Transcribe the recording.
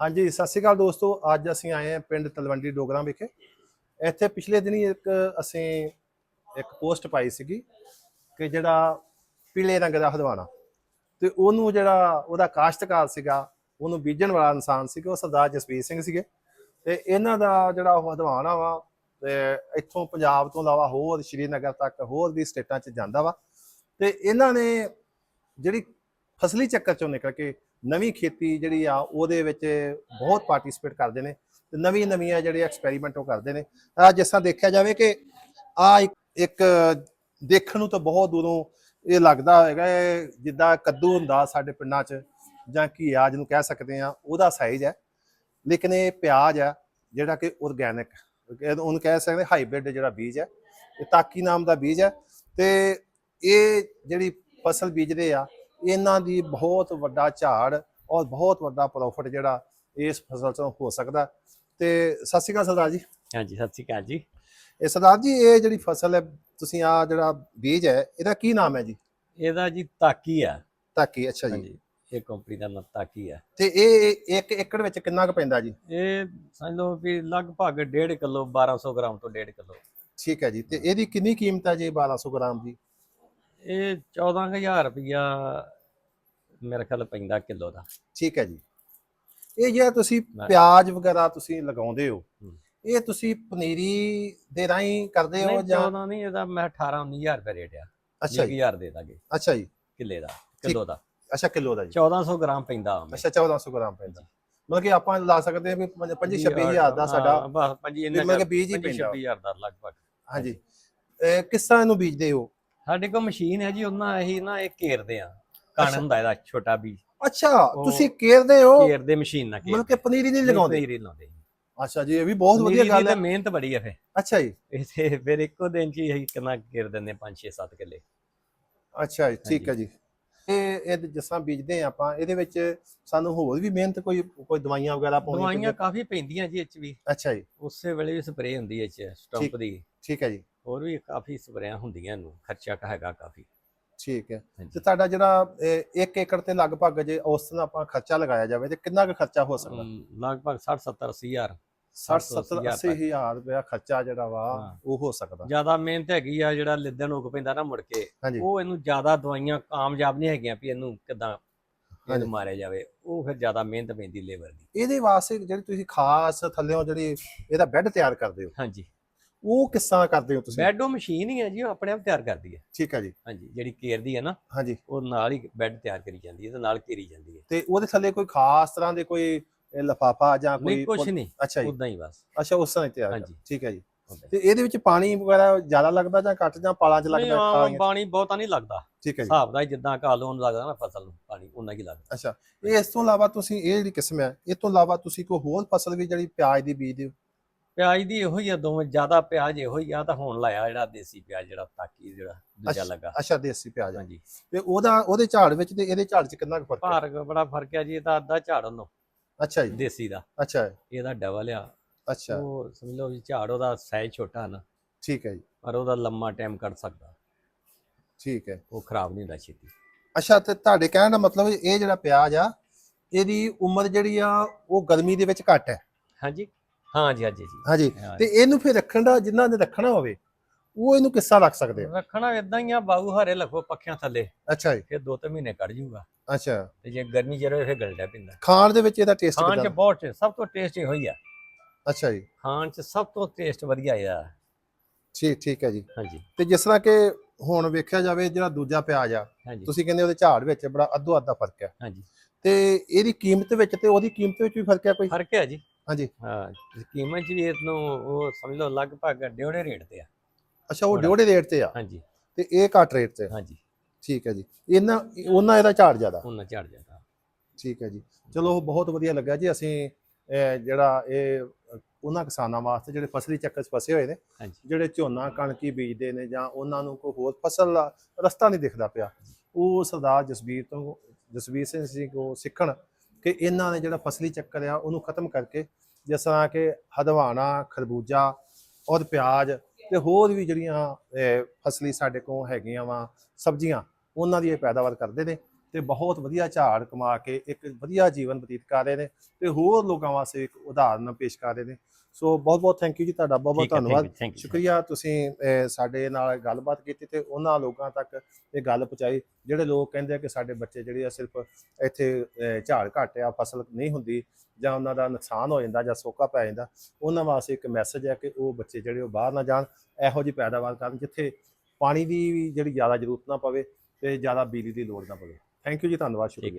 ਹਾਂਜੀ, ਸਤਿ ਸ਼੍ਰੀ ਅਕਾਲ ਦੋਸਤੋ। ਅੱਜ ਅਸੀਂ ਆਏ ਹਾਂ ਪਿੰਡ ਤਲਵੰਡੀ ਡੋਗਰਾ ਵਿਖੇ। ਇੱਥੇ ਪਿਛਲੇ ਦਿਨੀ ਇੱਕ ਅਸੀਂ ਇੱਕ ਪੋਸਟ ਪਾਈ ਸੀਗੀ ਕਿ ਜਿਹੜਾ ਪੀਲੇ ਰੰਗ ਦਾ ਹਦਵਾਣਾ ਤੇ ਉਹਨੂੰ ਜਿਹੜਾ ਉਹਦਾ ਕਾਸ਼ਤਕਾਰ ਸੀਗਾ, ਉਹਨੂੰ ਬੀਜਣ ਵਾਲਾ ਇਨਸਾਨ ਸੀਗਾ, ਉਹ ਸਰਦਾਰ ਜਸਵੀਰ ਸਿੰਘ ਸੀਗੇ। ਤੇ ਇਹਨਾਂ ਦਾ ਜਿਹੜਾ ਉਹ ਹਦਵਾਣਾ ਵਾ ਤੇ ਇੱਥੋਂ ਪੰਜਾਬ ਤੋਂ ਇਲਾਵਾ ਹੋਰ ਸ਼੍ਰੀਨਗਰ ਤੱਕ ਹੋਰ ਵੀ ਸਟੇਟਾਂ 'ਚ ਜਾਂਦਾ ਵਾ। ਤੇ ਇਹਨਾਂ ਨੇ ਜਿਹੜੀ ਫਸਲੀ ਚੱਕਰ ਚੋਂ ਨਿਕਲ ਕੇ ਨਵੀਂ ਖੇਤੀ ਜਿਹੜੀ ਆ, ਉਹਦੇ ਵਿੱਚ ਬਹੁਤ ਪਾਰਟਿਸਿਪੇਟ ਕਰਦੇ ਨੇ ਤੇ ਨਵੀਂ ਨਵੀਆਂ ਜਿਹੜੇ ਐਕਸਪੈਰੀਮੈਂਟ ਉਹ ਕਰਦੇ ਨੇ। ਆ ਜਿਸ ਤਰ੍ਹਾਂ ਦੇਖਿਆ ਜਾਵੇ ਕਿ ਆ ਇੱਕ ਦੇਖਣ ਨੂੰ ਤਾਂ ਬਹੁਤ ਦੂਰੋਂ ਇਹ ਲੱਗਦਾ ਹੋਏਗਾ ਜਿੱਦਾਂ ਕੱਦੂ ਹੁੰਦਾ ਸਾਡੇ ਪਿੰਡਾਂ 'ਚ ਜਾਂ ਘੀਆ ਜਿਹਨੂੰ ਕਹਿ ਸਕਦੇ ਆ ਉਹਦਾ ਸਾਈਜ਼ ਹੈ। ਲੇਕਿਨ ਇਹ ਪਿਆਜ਼ ਆ ਜਿਹੜਾ ਕਿ ਆਰਗੈਨਿਕ ਉਹਨੂੰ ਕਹਿ ਸਕਦੇ ਹਾਈਬ੍ਰਿਡ ਜਿਹੜਾ ਬੀਜ ਹੈ, ਇਹ ਤਾਕੀ ਨਾਮ ਦਾ ਬੀਜ ਹੈ। ਤੇ ਇਹ ਜਿਹੜੀ ਫਸਲ ਬੀਜਦੇ ਆ ਇਹਨਾਂ ਦੀ ਬਹੁਤ ਵੱਡਾ ਝਾੜ ਔਰ ਬਹੁਤ ਵੱਡਾ ਪ੍ਰੋਫਿਟ ਜਿਹੜਾ ਇਸ ਫਸਲ ਤੋਂ ਹੋ ਸਕਦਾ। ਤੇ ਸਤਿ ਸ਼੍ਰੀ ਅਕਾਲ ਸਰਦਾਰ ਜੀ। ਹਾਂਜੀ ਸਤਿ ਸ਼੍ਰੀ ਅਕਾਲ ਜੀ। ਇਹ ਸਰਦਾਰ ਜੀ ਇਹ ਜਿਹੜੀ ਫਸਲ ਹੈ ਤੁਸੀਂ ਆ ਜਿਹੜਾ ਬੀਜ ਹੈ ਇਹਦਾ ਕੀ ਨਾਮ ਹੈ ਜੀ? ਇਹਦਾ ਜੀ ਤਾਕੀ ਆ। ਤਾਕੀ ਅੱਛਾ ਜੀ। ਇਹ ਕੰਪਨੀ ਦਾ ਨਾਮ ਤਾਕੀ ਆ। ਤੇ ਇਹ ਇੱਕ ਏਕੜ ਵਿੱਚ ਕਿੰਨਾ ਕੁ ਪੈਂਦਾ ਜੀ? ਇਹ ਸਮਝ ਲਓ ਵੀ ਲਗਭਗ 1.5 ਕਿਲੋ 1200 ਗ੍ਰਾਮ ਤੋਂ 1.5 ਕਿਲੋ। ਠੀਕ ਹੈ ਜੀ ਤੇ ਇਹਦੀ ਕਿੰਨੀ ਕੀਮਤ ਹੈ ਜੀ 1200 ਗ੍ਰਾਮ ਦੀ? ਇਹ 14000 ਰੁਪਇਆ ਮੇਰੇ ਖਿਆਲ ਪੈਂਦਾ ਕਿਲੋ ਦਾ। ਠੀਕ ਹੈ ਜੀ। ਇਹ ਜਿਹੜਾ ਤੁਸੀਂ ਪਿਆਜ਼ ਵਗੈਰਾ ਤੁਸੀਂ ਲਗਾਉਂਦੇ ਹੋ। ਇਹ ਤੁਸੀਂ ਪਨੀਰੀ ਦੇ ਰਾਹੀਂ ਕਰਦੇ ਹੋ ਜਾਂ 14 ਨਹੀਂ ਇਹਦਾ ਮੈਂ 18 19000 ਰੁਪਏ ਰੇਟ ਆ। ਅੱਛਾ ਜੀ। 1000 ਦੇ ਦਾਂਗੇ। ਅੱਛਾ ਜੀ। ਕਿੱਲੇ ਦਾ ਕਿਲੋ ਦਾ। ਅੱਛਾ ਕਿਲੋ ਦਾ ਜੀ। 1400 ਗ੍ਰਾਮ ਪੈਂਦਾ ਅੱਛਾ 1400 ਗ੍ਰਾਮ ਪੈਂਦਾ। ਮਤਲਬ ਕਿ ਆਪਾਂ ਲਾ ਸਕਦੇ ਹਾਂ ਵੀ 25 26000 ਦਾ ਸਾਡਾ ਬਸ ਪੰਜੀ ਵੀ ਮਤਲਬ ਕਿ ਬੀਜ ਹੀ ਪੈਂਦਾ 26000 ਦਾ ਲਗਭਗ। ਹਾਂਜੀ। ਕਿਸ ਤਰ੍ਹਾਂ ਇਹਨੂੰ ਬੀਜਦੇ ਹੋ? ਸਾਡੇ ਕੋਲ ਮਸ਼ੀਨ ਹੈ ਜੀ ਉਹਨਾਂ ਅਸੀਂ ਨਾ ਇਹ ਘੇਰਦੇ ਆ। ਕਣ। ਹੁੰਦਾ ਇਹਦਾ ਛੋਟਾ ਵੀ। ਅੱਛਾ ਤੁਸੀਂ ਕੇਰਦੇ ਹੋ? ਘੇਰਦੇ ਮਸ਼ੀਨ ਨਾਲ ਮਤਲਬ ਕਿ ਪਨੀਰੀ ਨਹੀਂ ਲਗਾਉਂਦੇ? ਪਨੀਰੀ ਲਾਉਂਦੇ। ਅੱਛਾ ਜੀ ਇਹ ਵੀ ਬਹੁਤ ਵਧੀਆ ਗੱਲ ਹੈ ਹੈ। ਮਿਹਨਤ ਬੜੀ ਹੈ ਫੇ ਅੱਛਾ ਜੀ। ਇਹ ਫਿਰ ਇੱਕੋ ਦਿਨ ਚ ਹੀ ਅਸੀਂ ਕਿੰਨਾ ਘੇਰ ਦਿੰਦੇ 5 6 7 ਕਿੱਲੇ। ਅੱਛਾ ਜੀ ਠੀਕ ਹੈ ਜੀ। ਇਹ ਇਹ ਜਿਸ ਬੀਜਦੇ ਆ ਆਪਾਂ ਇਹਦੇ ਵਿੱਚ ਸਾਨੂੰ ਹੋਰ ਵੀ ਮਿਹਨਤ ਕੋਈ ਕੋਈ ਦਵਾਈਆਂ ਵਗੈਰਾ ਪਾਉਣੀਆਂ ਦਵਾਈਆਂ ਪੈਂਦੀਆਂ? ਕਾਫੀ ਪੈਂਦੀਆਂ ਜੀ ਇਹ ਚ ਵੀ। ਅੱਛਾ ਜੀ। ਉਸੇ ਵੇਲੇ ਵੀ ਸਪਰੇਅ ਹੁੰਦੀ ਹੈ ਇਹ ਚ ਸਟੰਪ ਠੀਕ। ਦੀ। ਠੀਕ ਹੈ ਜੀ। ਹੋਰ ਵੀ ਕਾਫੀ ਸਪਰੇਆਂ ਹੁੰਦੀਆਂ ਨੂੰ ਖਰਚਾ ਕਾ ਹੈਗਾ ਕਾਫੀ। ਠੀਕ ਹੈ। ਹਾਂਜੀ। ਤੇ ਤੁਹਾਡਾ ਜਿਹੜਾ 1 ਏਕੜ ਤੇ ਲਗਭਗ ਜੇ ਉਸ ਤਰ੍ਹਾਂ ਆਪਾਂ ਖਰਚਾ ਲਗਾਇਆ ਜਾਵੇ ਤੇ ਕਿੰਨਾ ਕੁ ਖਰਚਾ ਹੋ ਸਕਦਾ? ਅਮ, ਲਗਭਗ 60 70 80 ਹਜ਼ਾਰ। 60 ਸੱਠ 70 ਹਜ਼ਾਰ 80 ਹਜ਼ਾਰ ਰੁਪਇਆ ਖਰਚਾ ਜਿਹੜਾ ਵਾ ਹਾਂ। ਉਹ ਹੋ ਸਕਦਾ। ਜ਼ਿਆਦਾ ਮਿਹਨਤ ਹੈਗੀ ਆ ਜਿਹੜਾ ਲਿੱਦਣ ਉਗ ਪੈਂਦਾ ਨਾ ਮੁੜ ਕੇ ਹਾਂਜੀ। ਉਹ ਇਹਨੂੰ ਜ਼ਿਆਦਾ ਦਵਾਈਆਂ ਕਾਮਯਾਬ ਨਹੀਂ ਹੈਗੀਆਂ ਵੀ ਇਹਨੂੰ ਕਿਦਾਂ ਹਾਂਜੀ। ਇਹਨੂੰ ਮਾਰਿਆ ਜਾਵੇ ਉਹ ਫਿਰ ਜ਼ਿਆਦਾ ਮਿਹਨਤ ਪੈਂਦੀ ਲੇਬਰ ਦੀ। ਇਹਦੇ ਵਾਸਤੇ ਜਿਹੜੀ ਤੁਸੀਂ ਖਾਸ ਥੱਲੇੋਂ ਜਿਹੜੀ ਇਹਦਾ ਬੈੱਡ ਤਿਆਰ ਕਰਦੇ ਹੋ ਹਾਂਜੀ। ਉਹ ਕਿਸ ਕਰਦੇ ਹੋ ਤੁਸੀਂ? ਬੈੱਡ ਉਹ ਮਸ਼ੀਨ ਹੀ ਹੈ ਜੀ ਉਹ ਆਪਣੇ ਆਪ ਤਿਆਰ ਕਰਦੀ ਹੈ ਠੀਕ ਹੈ ਜੀ। ਹਾਂਜੀ ਜਿਹੜੀ ਘੇਰਦੀ ਹੈ ਨਾ ਹਾਂਜੀ। ਉਹ ਨਾਲ ਹੀ ਬੈੱਡ ਤਿਆਰ ਕਰੀ ਜਾਂਦੀ ਹੈ ਤੇ ਨਾਲ ਘੇਰੀ ਜਾਂਦੀ ਹੈ ਤੇ ਉਹਦੇ ਥੱਲੇ ਕੋਈ ਖਾਸ ਤਰ੍ਹਾਂ ਦੇ ਕੋਈ ਲਫਾਫਾ ਜਾਂ ਕੋਈ ਕੁਛ ਨਹੀਂ ਅੱਛਾ ਜੀ। ਉਦਾਂ ਹੀ ਬਸ। ਅੱਛਾ ਉਸ ਤਰ੍ਹਾਂ ਹੀ ਤਿਆਰ ਹਾਂਜੀ। ਕਰ ਠੀਕ ਹੈ ਜੀ। ਤੇ ਇਹਦੇ ਵਿੱਚ ਪਾਣੀ ਵਗੈਰਾ ਜ਼ਿਆਦਾ ਲੱਗਦਾ ਜਾਂ ਘੱਟ ਜਾਂ ਪਾਲਾਂ 'ਚ ਲੱਗਦਾ ਖਾਲੀਆਂ? ਪਾਣੀ ਬਹੁਤਾ ਨਹੀਂ ਲੱਗਦਾ। ਠੀਕ ਹੈ ਜੀ। ਹਿਸਾਬ ਦਾ ਜਿੱਦਾਂ ਕਾਲੋ ਨੂੰ ਲੱਗਦਾ ਨਾ ਫਸਲ ਨੂੰ ਪਾਣੀ ਉਹਨਾਂ ਹੀ ਲੱਗਦਾ। ਅੱਛਾ ਇਹ ਇਸ ਤੋਂ ਇਲਾਵਾ ਤੁਸੀਂ ਇਹ ਜਿਹੜੀ ਕਿਸਮ ਹੈ ਇਹ ਤੋਂ ਇਲਾਵਾ ਤੁਸੀਂ ਕੋਈ ਹੋਰ ਫਸਲ ਵੀ ਜਿਹੜੀ ਪਿਆਜ਼ ਦੀ ਬੀਜਦੇ ਹੋ? ਪਿਆਜ਼ ਦੀ ਇਹੋ ਹੀ ਆ ਦੋਵੇਂ ਜ਼ਿਆਦਾ ਪਿਆਜ਼ ਇਹੋ ਹੀ ਆ ਤਾਂ ਹੁਣ ਲਾਇਆ ਜਿਹੜਾ ਦੇਸੀ ਪਿਆਜ਼ ਜਿਹੜਾ ਤਾਕੀ ਜਿਹੜਾ ਦੂਜਾ ਲੱਗਾ। ਅੱਛਾ ਦੇਸੀ ਪਿਆਜ਼। ਹਾਂਜੀ। ਤੇ ਉਹਦਾ ਉਹਦੇ ਝਾੜ ਵਿੱਚ ਤੇ ਇਹਦੇ ਝਾੜ 'ਚ ਕਿੰਨਾ ਕੁ ਫ਼ਰਕ ਹੈ ਭਾਰ ਬੜਾ ਫ਼ਰਕ ਹੈ ਜੀ ਇਹਦਾ ਅੱਧਾ ਝਾੜ ਉਹਨੂੰ ਅੱਛਾ ਜੀ। ਦੇਸੀ ਦਾ। ਅੱਛਾ। ਇਹਦਾ ਡਬਲ ਆ। ਅੱਛਾ। ਉਹ ਸਮਝ ਲਓ ਵੀ ਝਾੜ ਉਹਦਾ ਸਾਈਜ਼ ਛੋਟਾ ਨਾ ਠੀਕ ਹੈ ਜੀ। ਪਰ ਉਹਦਾ ਲੰਮਾ ਟਾਈਮ ਕੱਢ ਸਕਦਾ। ਠੀਕ ਹੈ। ਉਹ ਖਰਾਬ ਨਹੀਂ ਹੁੰਦਾ ਛੇਤੀ। ਅੱਛਾ ਤੇ ਤੁਹਾਡੇ ਕਹਿਣ ਦਾ ਮਤਲਬ ਇਹ ਜਿਹੜਾ ਪਿਆਜ਼ ਆ ਇਹਦੀ ਉਮਰ ਜਿਹੜੀ ਆ ਉਹ ਗਰਮੀ ਦੇ ਵਿੱਚ ਘੱਟ ਹੈ। ਹਾਂਜੀ। ਹਾਂਜੀ ਹਾਂਜੀ ਜੀ। ਹਾਂਜੀ। ਤੇ ਇਹਨੂੰ ਫਿਰ ਰੱਖਣ ਦਾ ਜਿਨ੍ਹਾਂ ਨੇ ਰੱਖਣਾ ਹੋਵੇ ਉਹ ਇਹਨੂੰ ਕਿਸ ਰੱਖ ਸਕਦੇ ਆ ਰੱਖਣਾ ਇਦਾਂ ਹੀ ਆ ਬਾਊ ਹਰੇ ਲਖੋ ਪੱਖਿਆਂ ਥੱਲੇ। ਅੱਛਾ ਜੀ। ਫਿਰ ਦੋ ਤਿੰਨ ਮਹੀਨੇ ਕੱਢ ਜੂਗਾ। ਅੱਛਾ। ਤੇ ਜੇ ਗਰਮੀ ਰਹੇ ਫਿਰ ਗਲਦਾ ਪਿੰਦਾ। ਖਾਣ ਦੇ ਵਿੱਚ ਇਹਦਾ ਟੇਸਟ ਖਾਣ ਚ ਬਹੁਤ ਸਭ ਤੋਂ ਟੇਸਟ ਇਹੋ ਹੀ ਆ। ਅੱਛਾ ਜੀ। ਖਾਣ ਚ ਸਭ ਤੋਂ ਟੇਸਟ ਵਧੀਆ ਆ। ਠੀਕ ਠੀਕ ਹੈ ਜੀ। ਹਾਂਜੀ। ਤੇ ਜਿਸ ਤਰ੍ਹਾਂ ਕਿ ਹੁਣ ਵੇਖਿਆ ਜਾਵੇ ਜਿਹੜਾ ਦੂਜਾ ਪਿਆਜ਼ ਆ ਤੁਸੀਂ ਕਹਿੰਦੇ ਉਹਦੇ ਝਾੜ ਵਿੱਚ ਬੜਾ ਅੱਧੋ ਅੱਧਾ ਫ਼ਰਕ ਹੈ ਹਾਂਜੀ। ਤੇ ਇਹਦੀ ਕੀਮਤ ਵਿੱਚ ਤੇ ਉਹਦੀ ਕੀਮਤ ਵਿੱਚ ਵੀ ਫ਼ਰਕ ਹੈ ਕੋਈ? ਫ਼ਰਕ ਹੈ ਜੀ। ਹਾਂਜੀ। ਹਾਂ ਕੀਮਤ ਜੀ ਇਹਨੂੰ ਉਹ ਸਮਝ ਲਓ ਲਗਭਗ ਡੇਢੇ ਰੇਟ ਤੇ ਆ। ਅੱਛਾ ਉਹ। ਡਿਓੜੇ ਰੇਟ ਤੇ ਆ? ਹਾਂਜੀ। ਤੇ ਇਹ ਘੱਟ ਰੇਟ ਤੇ। ਹਾਂਜੀ। ਠੀਕ ਹੈ ਜੀ। ਇਹਨਾਂ ਉਹਨਾਂ ਇਹਦਾ ਝਾੜ ਜ਼ਿਆਦਾ? ਉਹਨਾਂ ਝੜ ਜਾਂਦਾ ਠੀਕ ਹੈ ਜੀ। ਚਲੋ ਬਹੁਤ ਵਧੀਆ ਲੱਗਾ ਜੀ। ਅਸੀਂ ਜਿਹੜਾ ਇਹ ਉਹਨਾਂ ਕਿਸਾਨਾਂ ਵਾਸਤੇ ਜਿਹੜੇ ਫਸਲੀ ਚੱਕਰ 'ਚ ਫਸੇ ਹੋਏ ਨੇ ਜਿਹੜੇ ਝੋਨਾ ਕਣਕੀ ਬੀਜਦੇ ਨੇ ਜਾਂ ਉਹਨਾਂ ਨੂੰ ਕੋਈ ਹੋਰ ਫਸਲ ਦਾ ਰਸਤਾ ਨਹੀਂ ਦਿਖਦਾ ਪਿਆ। ਉਹ ਸਰਦਾਰ ਜਸਵੀਰ ਤੋਂ ਜਸਵੀਰ ਸਿੰਘ ਜੀ ਕੋ ਸਿੱਖਣ ਕਿ ਇਹਨਾਂ ਨੇ ਜਿਹੜਾ ਫਸਲੀ ਚੱਕਰ ਆ ਉਹਨੂੰ ਖਤਮ ਕਰਕੇ ਜਿਸ ਤਰ੍ਹਾਂ ਕਿ ਹਦਵਾਣਾ, ਖਰਬੂਜਾ, ਔਰ ਪਿਆਜ਼ ਤੇ ਹੋਰ ਵੀ ਜਿਹੜੀਆਂ ਫਸਲੀ ਸਾਡੇ ਕੋਲ ਹੈਗੀਆਂ ਵਾ ਸਬਜ਼ੀਆਂ, ਉਹਨਾਂ ਦੀ ਇਹ ਪੈਦਾਵਾਰ ਕਰਦੇ ਨੇ। ਤੇ ਬਹੁਤ ਵਧੀਆ ਝਾੜ ਕਮਾ ਕੇ ਇੱਕ ਵਧੀਆ ਜੀਵਨ ਬਤੀਤ ਕਰ ਰਹੇ ਨੇ ਤੇ ਹੋਰ ਲੋਕਾਂ ਵਾਸਤੇ ਇੱਕ ਉਦਾਹਰਨ ਪੇਸ਼ ਕਰ ਰਹੇ ਨੇ। ਸੋ ਬਹੁਤ ਬਹੁਤ ਥੈਂਕ ਯੂ ਜੀ ਤੁਹਾਡਾ ਬਹੁਤ ਬਹੁਤ ਧੰਨਵਾਦ। ਸ਼ੁਕਰੀਆ ਤੁਸੀਂ ਸਾਡੇ ਨਾਲ ਗੱਲਬਾਤ ਕੀਤੀ ਤੇ ਉਹਨਾਂ ਲੋਕਾਂ ਤੱਕ ਇਹ ਗੱਲ ਪਹੁੰਚਾਈ। ਜਿਹੜੇ ਲੋਕ ਕਹਿੰਦੇ ਆ ਕਿ ਸਾਡੇ ਬੱਚੇ ਜਿਹੜੇ ਆ ਸਿਰਫ ਇੱਥੇ ਝਾੜ ਘੱਟ ਆ ਫਸਲ ਨਹੀਂ ਹੁੰਦੀ ਜਾਂ ਉਹਨਾਂ ਦਾ ਨੁਕਸਾਨ ਹੋ ਜਾਂਦਾ ਜਾਂ ਸੋਕਾ ਪੈ ਜਾਂਦਾ ਉਹਨਾਂ ਵਾਸਤੇ ਇੱਕ ਮੈਸੇਜ ਹੈ ਕਿ ਉਹ ਬੱਚੇ ਜਿਹੜੇ ਉਹ ਬਾਹਰ ਨਾ ਜਾਣ ਇਹੋ ਜਿਹੀ ਪੈਦਾਵਾਰ ਕਰਨ ਜਿੱਥੇ ਪਾਣੀ ਦੀ ਜਿਹੜੀ ਜ਼ਿਆਦਾ ਜ਼ਰੂਰਤ ਨਾ ਪਵੇ ਤੇ ਜ਼ਿਆਦਾ ਬਿਜਲੀ ਦੀ ਲੋੜ ਨਾ ਪਵੇ। ਥੈਂਕ ਯੂ ਜੀ ਧੰਨਵਾਦ ਸ਼ੁਕਰੀਆ।